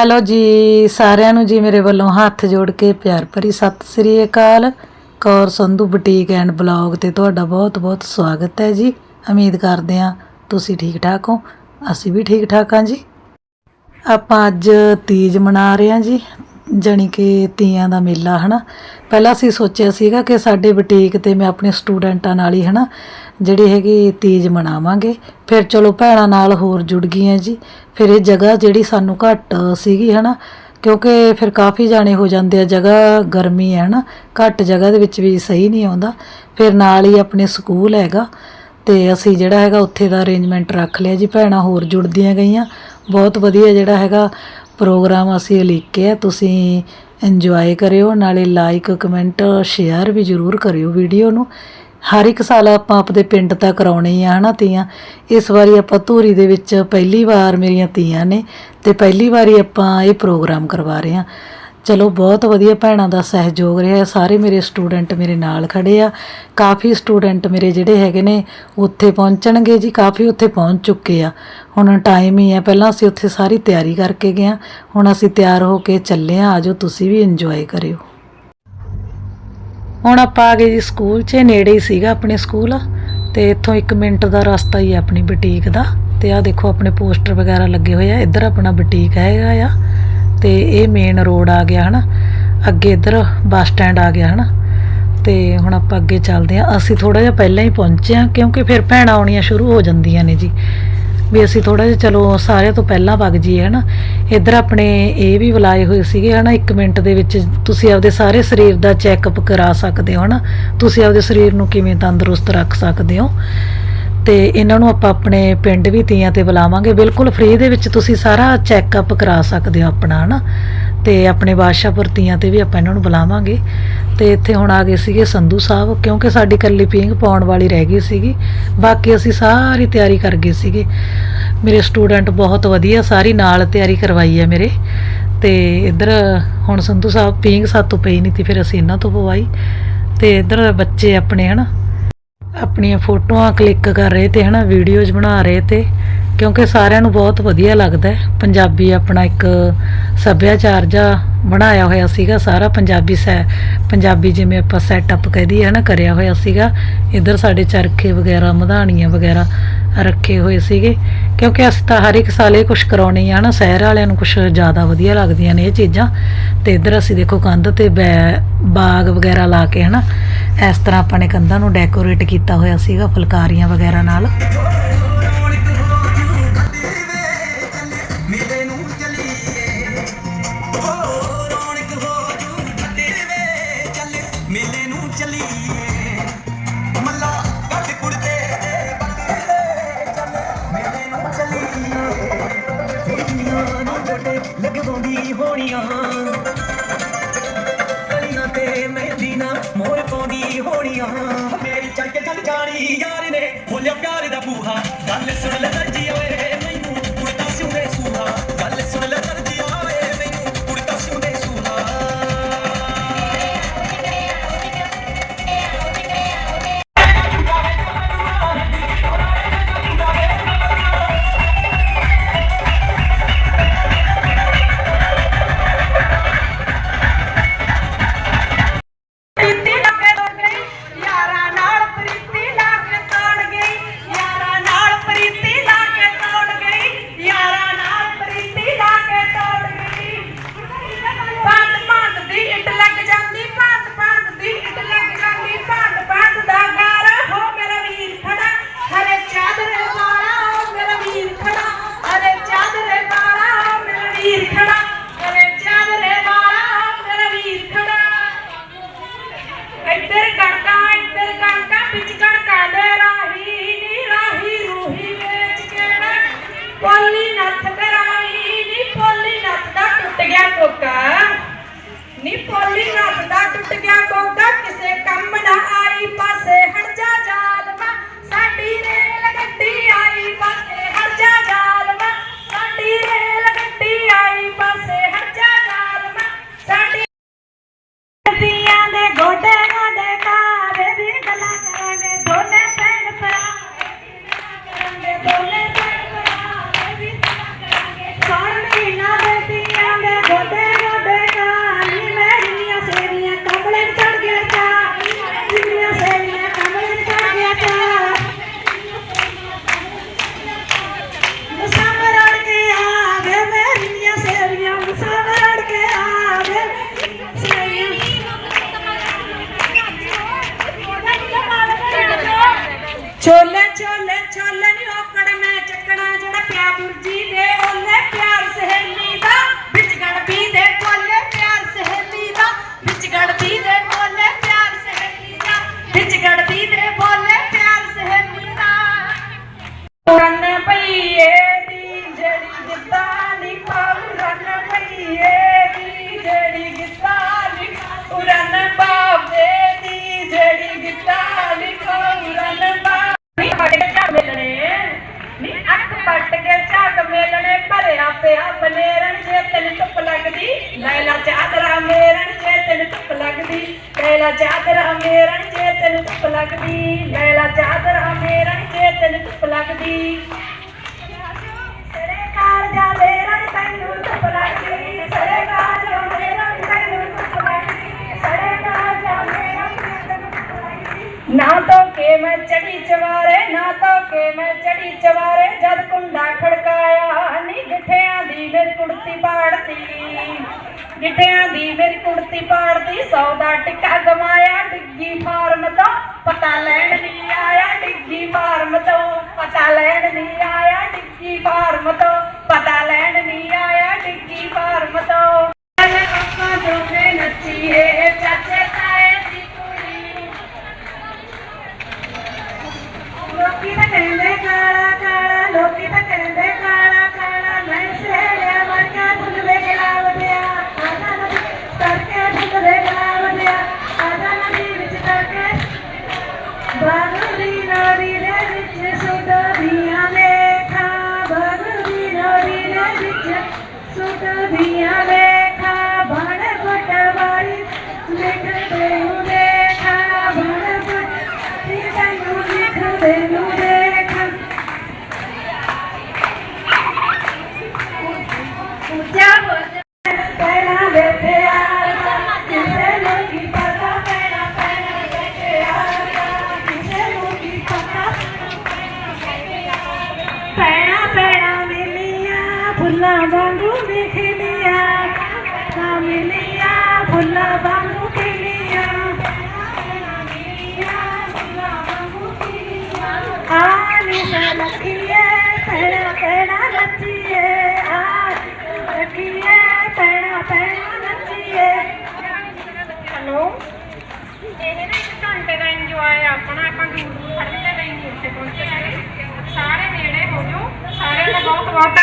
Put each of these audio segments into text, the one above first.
Hello ਜੀ, ਸਾਰਿਆਂ ਨੂੰ ਜੀ ਮੇਰੇ ਵੱਲੋਂ ਹੱਥ ਜੋੜ ਕੇ ਪਿਆਰ ਭਰੀ ਸਤਿ ਸ੍ਰੀ ਅਕਾਲ। Kaur Sandhu boutique and blog ਤੇ ਤੁਹਾਡਾ ਬਹੁਤ-ਬਹੁਤ ਸਵਾਗਤ ਹੈ ਜੀ। ਉਮੀਦ ਕਰਦੇ ਹਾਂ ਤੁਸੀਂ ਠੀਕ ਠਾਕ ਹੋ। ਅਸੀਂ ਵੀ ਠੀਕ ਠਾਕ ਹਾਂ ਜੀ। ਆਪਾਂ ਅੱਜ ਤੀਜ ਮਨਾ ਰਹੇ ਹਾਂ ਜੀ, ਜਾਣੀ ਕਿ ਤੀਆਂ ਦਾ ਮੇਲਾ, ਹਨਾ। ਪਹਿਲਾਂ ਅਸੀਂ ਸੋਚਿਆ ਸੀਗਾ ਕਿ ਸਾਡੇ ਬੁਟੀਕ ਤੇ ਮੈਂ ਆਪਣੇ ਸਟੂਡੈਂਟਾਂ ਨਾਲ ਹੀ, ਹਨਾ ਜਿਹੜੀ ਹੈਗੀ ਤੇਜ਼ ਮਨਾਵਾਂਗੇ। ਫਿਰ ਚਲੋ ਭੈਣਾਂ ਨਾਲ ਹੋਰ ਜੁੜ ਗਈਆਂ ਜੀ। ਫਿਰ ਇਹ ਜਗ੍ਹਾ ਜਿਹੜੀ ਸਾਨੂੰ ਘੱਟ ਸੀਗੀ, ਹਨਾ, ਕਿਉਂਕਿ ਫਿਰ ਕਾਫੀ ਜਾਣੇ ਹੋ ਜਾਂਦੇ ਆ, ਜਗ੍ਹਾ ਗਰਮੀ ਹੈ ਨਾ ਘੱਟ ਜਗ੍ਹਾ ਦੇ ਵਿੱਚ ਵੀ ਸਹੀ ਨਹੀਂ ਆਉਂਦਾ। ਫਿਰ ਨਾਲ ਹੀ ਆਪਣੇ ਸਕੂਲ ਹੈਗਾ, ਤੇ ਅਸੀਂ ਜਿਹੜਾ ਹੈਗਾ ਉੱਥੇ ਦਾ ਅਰੇਂਜਮੈਂਟ ਰੱਖ ਲਿਆ ਜੀ। ਭੈਣਾਂ ਹੋਰ ਜੁੜਦੀਆਂ ਗਈਆਂ। ਬਹੁਤ ਵਧੀਆ ਜਿਹੜਾ ਹੈਗਾ ਪ੍ਰੋਗਰਾਮ ਅਸੀਂ ਉਲੀਕਿਆ ਤੁਸੀਂ ਇੰਜੋਏ ਕਰਿਓ, ਨਾਲੇ ਲਾਈਕ ਕਮੈਂਟ ਸ਼ੇਅਰ ਵੀ ਜ਼ਰੂਰ ਕਰਿਓ ਵੀਡੀਓ ਨੂੰ। ਹਰ ਇੱਕ ਸਾਲ ਆਪਾਂ ਆਪਦੇ ਪਿੰਡ ਤਾਂ ਕਰਾਉਣੇ ਹੀ ਆ, ਹਨਾ ਤੀਆਂ ਇਸ ਵਾਰੀ ਆਪਾਂ ਧੂਰੀ ਦੇ ਵਿੱਚ ਪਹਿਲੀ ਵਾਰ ਮੇਰੀਆਂ ਤੀਆਂ ਨੇ ਤੇ ਪਹਿਲੀ ਵਾਰੀ ਆਪਾਂ ਇਹ ਪ੍ਰੋਗਰਾਮ ਕਰਵਾ ਰਹੇ ਹਾਂ। ਚਲੋ, ਬਹੁਤ ਵਧੀਆ ਭੈਣਾਂ ਦਾ ਸਹਿਯੋਗ ਰਿਹਾ ਸਾਰੇ ਮੇਰੇ ਸਟੂਡੈਂਟ ਮੇਰੇ ਨਾਲ ਖੜੇ ਆ। ਕਾਫੀ ਸਟੂਡੈਂਟ ਮੇਰੇ ਜਿਹੜੇ ਹੈਗੇ ਨੇ, ਉੱਥੇ ਪਹੁੰਚਣਗੇ ਜੀ। ਕਾਫੀ ਉੱਥੇ ਪਹੁੰਚ ਚੁੱਕੇ ਆ। ਹੁਣ ਟਾਈਮ ਹੀ ਹੈ। ਪਹਿਲਾਂ ਅਸੀਂ ਉੱਥੇ ਸਾਰੀ ਤਿਆਰੀ ਕਰਕੇ ਗਏ ਆ ਹੁਣ ਅਸੀਂ ਤਿਆਰ ਹੋ ਕੇ ਚੱਲੇ ਆ ਆਜੋ, ਤੁਸੀਂ ਵੀ ਇੰਜੋਏ ਕਰਿਓ। ਹੁਣ ਆਪਾਂ ਆ ਗਏ ਜੀ ਸਕੂਲ 'ਚ ਨੇੜੇ ਹੀ ਸੀਗਾ ਆਪਣੇ ਸਕੂਲ, ਤੇ ਇੱਥੋਂ 1 ਮਿੰਟ ਦਾ ਰਸਤਾ ਹੀ ਹੈ ਆਪਣੀ ਬੁਟੀਕ ਦਾ, ਤੇ ਆ ਦੇਖੋ ਆਪਣੇ ਪੋਸਟਰ ਵਗੈਰਾ ਲੱਗੇ ਹੋਏ ਆ, ਇੱਧਰ ਆਪਣਾ ਬੁਟੀਕ ਹੈਗਾ ਆ, ਤੇ ਇਹ ਮੇਨ ਰੋਡ ਆ ਗਿਆ ਹਨਾ, ਅੱਗੇ ਇੱਧਰ ਬੱਸ ਸਟੈਂਡ ਆ ਗਿਆ ਹਨਾ, ਤੇ ਹੁਣ ਆਪਾਂ ਅੱਗੇ ਚੱਲਦੇ ਆ, ਅਸੀਂ ਥੋੜਾ ਜਿਹਾ ਪਹਿਲਾਂ ਹੀ ਪਹੁੰਚੇ ਆ, ਕਿਉਂਕਿ ਫਿਰ ਭੈਣਾਂ ਆਉਣੀਆਂ ਸ਼ੁਰੂ ਹੋ ਜਾਂਦੀਆਂ ਨੇ ਜੀ। ਵੀ ਅਸੀਂ ਥੋੜਾ ਜਿਹਾ, ਚਲੋ ਸਾਰਿਆਂ ਤੋਂ ਪਹਿਲਾਂ ਵਗ ਜੀਏ ਹਨਾ। ਇੱਧਰ ਆਪਣੇ ਇਹ ਵੀ ਬੁਲਾਏ ਹੋਏ ਸੀਗੇ, ਹਨਾ 1 ਮਿੰਟ ਦੇ ਵਿੱਚ ਤੁਸੀਂ ਆਪਦੇ ਸਾਰੇ ਸਰੀਰ ਦਾ ਚੈੱਕਅਪ ਕਰਾ ਸਕਦੇ ਹੋ, ਹਨਾ। ਤੁਸੀਂ ਆਪਦੇ ਸਰੀਰ ਨੂੰ ਕਿਵੇਂ ਤੰਦਰੁਸਤ ਰੱਖ ਸਕਦੇ ਹੋ। ਤੇ ਇਹਨਾਂ ਨੂੰ ਆਪਾਂ ਆਪਣੇ ਪਿੰਡ ਵੀ ਤੀਆਂ ਤੇ ਬੁਲਾਵਾਂਗੇ। ਬਿਲਕੁਲ ਫ੍ਰੀ ਦੇ ਵਿੱਚ ਤੁਸੀਂ ਸਾਰਾ ਚੈੱਕਅਪ ਕਰਾ ਸਕਦੇ ਹੋ ਆਪਣਾ, ਹਨਾ। ਤੇ ਆਪਣੇ ਬਾਦਸ਼ਾਹਪੁਰ ਤੀਆਂ ਤੇ ਵੀ ਆਪਾਂ ਇਹਨਾਂ ਨੂੰ ਬੁਲਾਵਾਂਗੇ। ਤੇ ਇੱਥੇ ਹੁਣ ਆ ਗਏ ਸੀਗੇ ਸੰਧੂ ਸਾਹਿਬ, ਕਿਉਂਕਿ ਸਾਡੀ ਕੱਲੀ ਪੀਂਘ ਪਾਉਣ ਵਾਲੀ ਰਹਿ ਗਈ ਸੀਗੀ। ਬਾਕੀ ਅਸੀਂ ਸਾਰੀ ਤਿਆਰੀ ਕਰ ਗਏ ਸੀਗੇ। ਮੇਰੇ ਸਟੂਡੈਂਟ ਬਹੁਤ ਵਧੀਆ, ਸਾਰੀ ਨਾਲ ਤਿਆਰੀ ਕਰਵਾਈ ਹੈ ਮੇਰੇ। ਤੇ ਇੱਧਰ ਹੁਣ ਸੰਧੂ ਸਾਹਿਬ ਪੀਂਘ ਸਾਤੋਂ ਪਈ ਨਹੀਂ ਤੀ ਫਿਰ ਅਸੀਂ ਇਹਨਾਂ ਤੋਂ ਪਵਾਈ। ਤੇ ਇੱਧਰ ਬੱਚੇ ਆਪਣੇ ਹਨਾ, ਆਪਣੀਆਂ ਫੋਟੋਆਂ ਕਲਿੱਕ ਕਰ ਰਹੇ ਤੇ ਹਨਾ ਵੀਡੀਓਜ਼ ਬਣਾ ਰਹੇ ਤੇ। ਕਿਉਂਕਿ ਸਾਰਿਆਂ ਨੂੰ ਬਹੁਤ ਵਧੀਆ ਲੱਗਦਾ ਹੈ। ਪੰਜਾਬੀ ਆਪਣਾ ਇੱਕ ਸੱਭਿਆਚਾਰ ਜਿਹਾ ਬਣਾਇਆ ਹੋਇਆ ਸੀਗਾ। ਸਾਰਾ ਪੰਜਾਬੀ ਸੈ, ਪੰਜਾਬੀ ਜਿਵੇਂ ਆਪਾਂ ਸੈਟਅਪ ਕਹਦੀ ਹੈ ਨਾ ਕਰਿਆ ਹੋਇਆ ਸੀਗਾ। ਇੱਧਰ ਸਾਡੇ ਚਰਖੇ ਵਗੈਰਾ, ਮਧਾਣੀਆਂ ਵਗੈਰਾ ਰੱਖੇ ਹੋਏ ਸੀਗੇ। ਕਿਉਂਕਿ ਅਸੀਂ ਤਾਂ ਹਰ ਇੱਕ ਸਾਲ ਇਹ ਕੁਝ ਕਰਾਉਣੇ ਆ ਨਾ ਸ਼ਹਿਰ ਵਾਲਿਆਂ ਨੂੰ ਕੁਝ ਜ਼ਿਆਦਾ ਵਧੀਆ ਲੱਗਦੀਆਂ ਨੇ ਇਹ ਚੀਜ਼ਾਂ। ਤੇ ਇੱਧਰ ਅਸੀਂ ਦੇਖੋ ਕੰਧ ਤੇ ਬੈ- ਬਾਗ ਵਗੈਰਾ ਲਾ ਕੇ, ਹਨਾ। ਇਸ ਤਰ੍ਹਾਂ ਆਪਾਂ ਨੇ ਕੰਧਾਂ ਨੂੰ ਡੈਕੋਰੇਟ ਕੀਤਾ ਹੋਇਆ ਸੀਗਾ, ਫੁਲਕਾਰੀਆਂ ਵਗੈਰਾ ਨਾਲ। ਕੁੜੀਆਂ ਲਗਵਾਉਂਦੀ ਹੋਣੀਆਂ। ਕਲੀਆਂ ਤੇ ਮਹਿੰਦੀ ਨਾ ਮੋਰ ਪਾਉਂਦੀ ਹੋਣੀਆਂ। ਮੇਰੀ ਚੱਲ ਕੇ ਚੱਲ ਜਾਣੀ ਯਾਰ ਨੇ ਖੋਲਿਆ ਪਿਆਰ ਦਾ ਬੂਹਾ। ਗੱਲ ਸੁਣ ਲੈ ਦਰਜੀ ਓਏ। ਮੇਲਣੇ ਭਰਿਆ ਪਿਆ ਬਨੇਰਣ ਜੇ ਤੈਨੂੰ ਧੁੱਪ ਲੱਗਦੀ, ਲੈਲਾ ਚਾਦਰਾ ਮੇਰਣ ਜੇ ਤੈਨੂੰ ਧੁੱਪ ਲੱਗਦੀ, ਲੈਲਾ ਚਾਦਰਾ ਮੇਰਣ ਜੇ ਤੈਨੂੰ ਧੁੱਪ ਲੱਗਦੀ, ਲੈਲਾ ਚਾਦਰਾ ਮੇਰਣ ਜੇ ਤੈਨੂੰ ਧੁੱਪ ਲੱਗਦੀ। ਨਾ ਤਾਂ ਕੇ ਮੈਂ ਚੜੀ ਚਵਾਰੇ, ਨਾ ਤੋ ਕੇ ਮੈਂ ਚੜੀ ਚਵਾਰੇ ਗਿਟਿਆਂ ਦੀ ਮੇਰੀ ਕੁੜਤੀ ਪਾੜਦੀ ਸੌਦਾ ਟਿੱਕਾ ਗਮਾਇਆ ਆਪਣਾ ਲਈ ਉੱਥੇ ਪਹੁੰਚੇ ਸਾਰੇ ਨੇੜੇ ਹੋ ਜਾਓ ਸਾਰਿਆਂ ਦਾ ਬਹੁਤ ਬਹੁਤ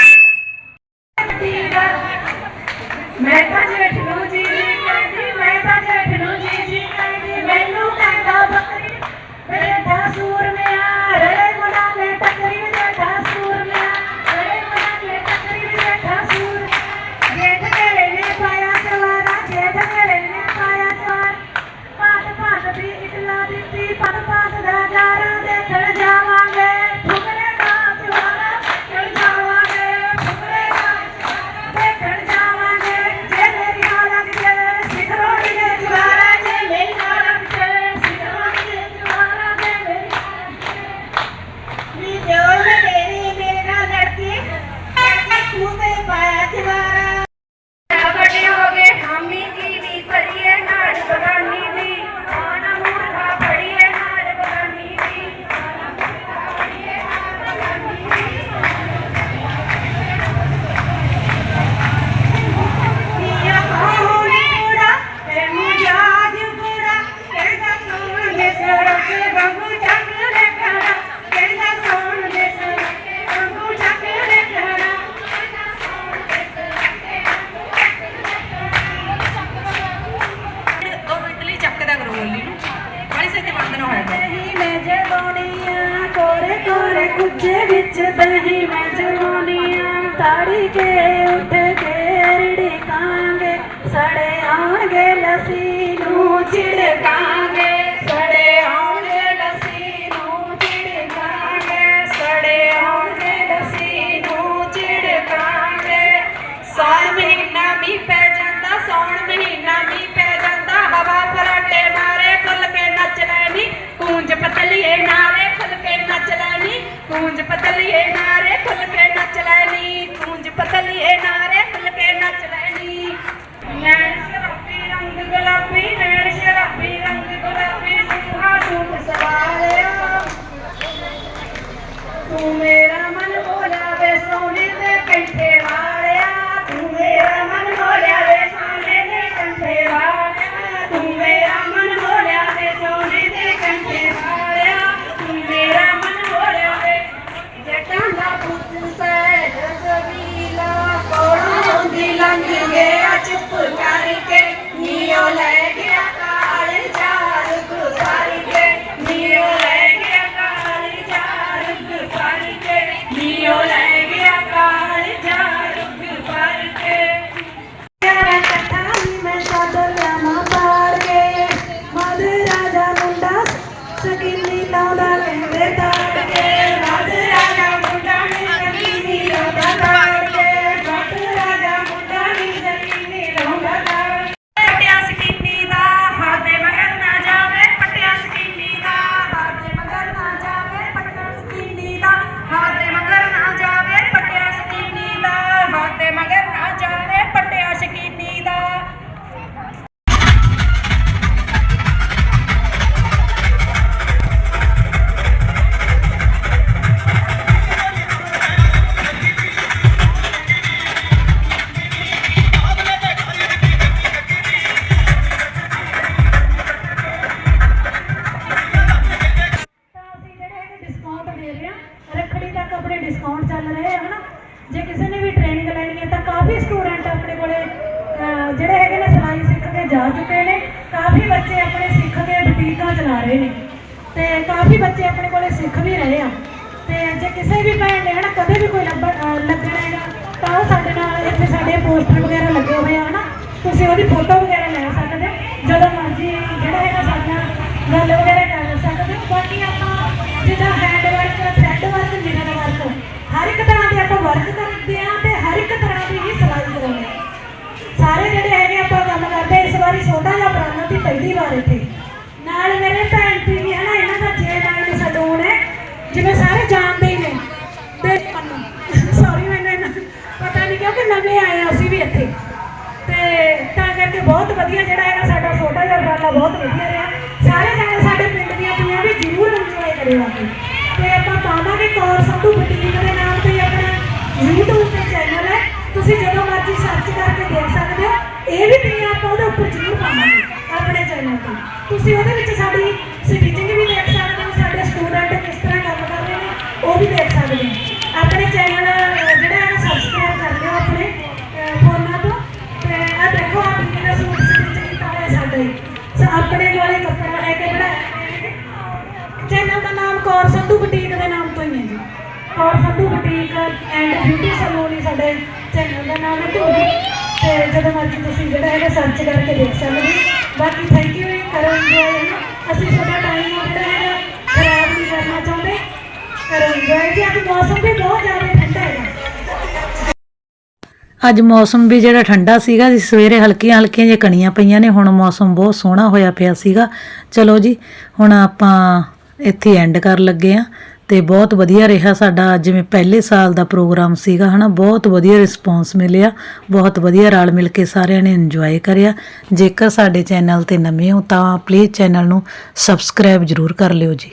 ਇਸੇ ਤੇ ਵੰਦਨ ਹੋਇਆ ਦਹੀਂ ਮੈਂ ਜਗਾਉਣੀ ਆ ਕੋਰੇ ਕੋਰੇ ਕੁੱਜੇ ਵਿੱਚ ਦਹੀਂ ਮੈਂ ਜਗਾਉਣੀ ਆ ਤਾੜੀ ਕੇ ਉੱਤੇ ਕੇਰੜੇ ਕਾਂਗੇ, ਸੜੇ ਆਉਣਗੇ ਲਸੀ ਨੂੰ ਛਿੜਕਾਂਗੇ। ਸੜੇ ਆਉਣਗੇ ਲਸੀ ਨੂੰ ਛਿੜਕਾਂਗੇ, ਸੜੇ ਆਉਣਗੇ ਲਸੀ ਨੂੰ ਛਿੜਕਾਂਗੇ। ਸਾਰ ਮਹੀਨਾ ਮੀ ਪੈ ਜਾਂਦਾ ਸੌਣ ਮਹੀਨਾ ਜਿਹੜੇ ਹੈਗੇ ਨੇ ਸਿਲਾਈ ਸਿੱਖ ਕੇ ਜਾ ਚੁੱਕੇ ਨੇ, ਕਾਫੀ ਬੱਚੇ ਆਪਣੇ ਸਿੱਖ ਕੇ ਬੁਟੀਕਾਂ ਚਲਾ ਰਹੇ ਨੇ। ਤੇ ਕਾਫੀ ਬੱਚੇ ਆਪਣੇ ਕੋਲੇ ਸਿੱਖ ਵੀ ਰਹੇ ਆ। ਤੇ ਜੇ ਕਿਸੇ ਵੀ ਭੈਣ ਨੇ ਹਨਾ ਕਦੇ ਵੀ ਕੋਈ ਲੱਗਣਾ ਹੈਗਾ, ਤਾਂ ਉਹ ਸਾਡੇ ਨਾਲ ਇੱਥੇ ਸਾਡੇ ਪੋਸਟਰ ਵਗੈਰਾ ਲੱਗੇ ਹੋਏ ਆ, ਹਨਾ। ਤੁਸੀਂ ਉਹਦੀ ਫੋਟੋ ਵਗੈਰਾ ਲੈ ਸਕਦੇ ਹੋ ਜਦੋਂ ਮਰਜ਼ੀ ਜਿਹੜਾ ਹੈਗਾ ਸਾਡੇ ਨਾਲ ਗੱਲ ਵਗੈਰਾ ਕਰ ਸਕਦੇ ਹੋ। ਬਾਕੀ ਆਪਾਂ ਜਿੱਦਾਂ hand work thread work mirror work ਹਰ ਇੱਕ ਤਰ੍ਹਾਂ ਦੇ ਆਪਾਂ ਵਰਕ ਕਰਦੇ ਆ। ਸਾਰੇ ਜਿਹੜੇ ਹੈਗੇ ਆਪਾਂ ਗੱਲ ਕਰਦੇ ਇਸ ਵਾਰੀ ਛੋਟਾ ਜਿਹਾ ਪ੍ਰਾਣਾ ਦੀ ਪਹਿਲੀ ਵਾਰ ਇੱਥੇ। ਨਾਲ ਮੇਰੇ ਭੈਣ ਜੀ ਵੀ ਹੈ ਨਾ, ਇਹਨਾਂ ਦਾ ਜੇ ਨਾਈਨ ਸਲੂਨ ਹੈ, ਜਿਵੇਂ ਸਾਰੇ ਜਾਣਦੇ ਹੀ ਨੇ। ਤੇ ਸੌਰੀ ਮੈਨੂੰ ਪਤਾ ਨਹੀਂ ਕਿਉਂਕਿ ਨਵੇਂ ਆਏ ਆ ਅਸੀਂ ਵੀ ਇੱਥੇ। ਤੇ ਤਾਂ ਕਰਕੇ ਬਹੁਤ ਵਧੀਆ ਜਿਹੜਾ ਹੈਗਾ ਸਾਡਾ ਛੋਟਾ ਜਿਹਾ ਉਪਰਾਲਾ ਬਹੁਤ ਵਧੀਆ ਰਿਹਾ। ਸਾਰੇ ਜਣੇ ਸਾਡੇ ਪਿੰਡ ਦੀਆਂ ਕੁੜੀਆਂ ਵੀ ਜ਼ਰੂਰ ਇੰਜੋਏ ਕਰਿਓ ਆ ਤੇ ਆਪਾਂ ਪਾਵਾਂਗੇ ਕੌਰ ਸੰਧੂ ਬੁਟੀਕ ਦੇ ਨਾਮ ਤੇ ਆਪਣਾ YouTube ਤੇ ਚੈਨਲ ਹੈ। ਤੁਸੀਂ ਜਦੋਂ ਮਰਜ਼ੀ ਸਰਚ ਕਰਕੇ ਦੇਖ ਸਕਦੇ ਇਹ ਵੀ ਵੀ ਆਪਾਂ ਉਹਦੇ ਉੱਪਰ ਜ਼ਰੂਰ ਪਾਵਾਂਗੇ, ਆਪਣੇ ਚੈਨਲ ਤੇ। ਤੁਸੀਂ ਉਹਦੇ ਵਿੱਚ ਸਾਡੀ ਸਟਿਚਿੰਗ ਵੀ ਦੇਖ ਸਕਦੇ ਹੋ, ਸਾਡੇ ਸਟੂਡੈਂਟ ਕਿਸ ਤਰ੍ਹਾਂ ਕੰਮ ਕਰ ਰਹੇ ਨੇ, ਉਹ ਵੀ ਦੇਖ ਸਕਦੇ ਹੋ। ਆਪਣੇ ਚੈਨਲ ਜਿਹੜਾ ਹੈ ਸਬਸਕ੍ਰਾਈਬ ਕਰ ਲਿਓ ਆਪਣੇ ਫੋਨਾਂ ਤੋਂ। ਤੇ ਆ ਦੇਖੋ ਆ ਵੀ ਦਾ ਸੂਟ ਸਟਿਚ ਕੀਤਾ ਹੋਇਆ ਸਾਡੇ। ਸੋ ਆਪਣੇ ਕੋਲੇ ਕੱਪੜਾ ਲੈ ਕੇ ਬਣਾਇਆ ਚੈਨਲ ਦਾ ਨਾਮ ਕੌਰ ਸੰਧੂ ਬੁਟੀਕ ਦੇ ਨਾਮ ਤੋਂ ਹੀ ਹੈ ਜੀ। Kaur Sandhu boutique and beauty salon ਹੀ ਸਾਡੇ ਚੈਨਲ ਦਾ ਨਾਮ ਹੈ। ਧੂਰੀ। ਤੇ ਜਦੋਂ ਮਰਜ਼ੀ ਤੁਸੀਂ ਜਿਹੜਾ ਹੈਗਾ ਸਰਚ ਕਰਕੇ ਦੇਖ ਸਕਦੇ ਬਾਕੀ ਥੈਂਕ ਯੂ ਕਰੋ ਇੰਜੋਏ ਅਸੀਂ ਤੁਹਾਡਾ ਟਾਈਮ ਜਿਹੜਾ ਹੈਗਾ ਖਰਾਬ ਨਹੀਂ ਕਰਨਾ ਚਾਹੁੰਦੇ। ਕਰੋ ਇੰਜੋਏ ਜੀ, ਅੱਜ ਮੌਸਮ ਵੀ ਬਹੁਤ ਜ਼ਿਆਦਾ ਠੰਡਾ ਹੈਗਾ। ਅੱਜ ਮੌਸਮ ਵੀ ਜਿਹੜਾ ਠੰਡਾ ਸੀਗਾ ਜੀ, ਸਵੇਰੇ ਹਲਕੀਆਂ ਹਲਕੀਆਂ ਜਿਹੀਆਂ ਕਣੀਆਂ ਪਈਆਂ ਨੇ, ਹੁਣ ਮੌਸਮ ਬਹੁਤ ਸੋਹਣਾ ਹੋਇਆ ਪਿਆ ਸੀਗਾ। ਚਲੋ ਜੀ, ਹੁਣ ਆਪਾਂ ਇੱਥੇ ਐਂਡ ਕਰ ਲੱਗੇ ਆ ਤੇ ਬਹੁਤ ਵਧੀਆ ਰਿਹਾ ਸਾਡਾ ਜਿਵੇਂ ਪਹਿਲੇ ਸਾਲ ਦਾ ਪ੍ਰੋਗਰਾਮ ਸੀਗਾ, ਹਨਾ, ਬਹੁਤ ਵਧੀਆ ਰਿਸਪੌਂਸ ਮਿਲਿਆ, ਬਹੁਤ ਵਧੀਆ ਰਲ ਮਿਲ ਕੇ ਸਾਰਿਆਂ ਨੇ ਇੰਜੋਏ ਕਰਿਆ। ਜੇਕਰ ਸਾਡੇ ਚੈਨਲ ਤੇ ਨਵੇਂ ਹੋ ਤਾਂ ਪਲੀਜ਼ ਚੈਨਲ ਨੂੰ ਸਬਸਕ੍ਰਾਈਬ ਜ਼ਰੂਰ ਕਰ ਲਿਓ ਜੀ।